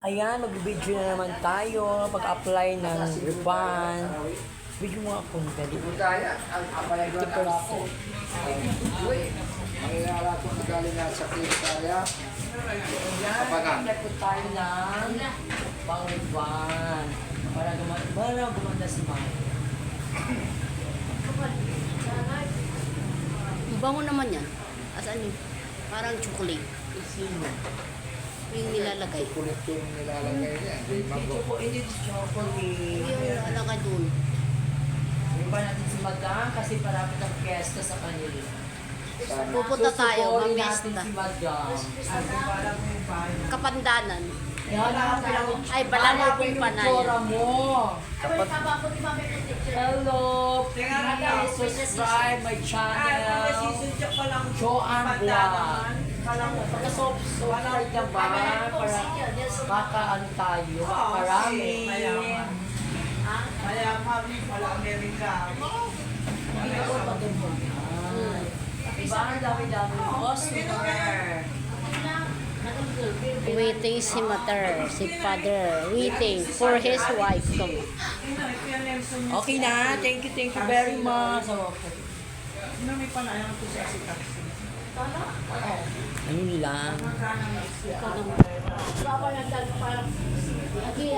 Ayan, mag-video na naman tayo. Pag-apply ng ribbon. Video mo ako, dali. Budaya, ang apalay doon ang ako. Uy, manginala ko na galing nga sa Kinsaya. Kapagan. Apply po tayo ng pang ribbon. Para gumanda, para gumanda si Mike. Bango naman yan. Asan yun? Parang chocolate. Sino? Yung nilalagay. Kulit yung nilalagay niya. Hindi Hindi mago. po, hindi chocolate. Yung nalagay doon. Ribbon natin si Madam kasi parapit ang fiesta sa kanila. Sana. Pupunta tayo, mamista. si Madam. Kapandanan. Ay, Balango po yung panay. Mo. Hello, please subscribe my channel. Joanne Vlog. Pagka-subscribe ka ba? Para makaano tayo, makarami. Kaya kami pala Amerika. Ikaw maganda mo. Diba? Ang dami-dami. Customer. Waiting si mother, si father. Waiting for his wife. Come. Okay na. Thank you, thank you very much. Ano may panayang ko sa si taxi. Ayun lang. Ikaw.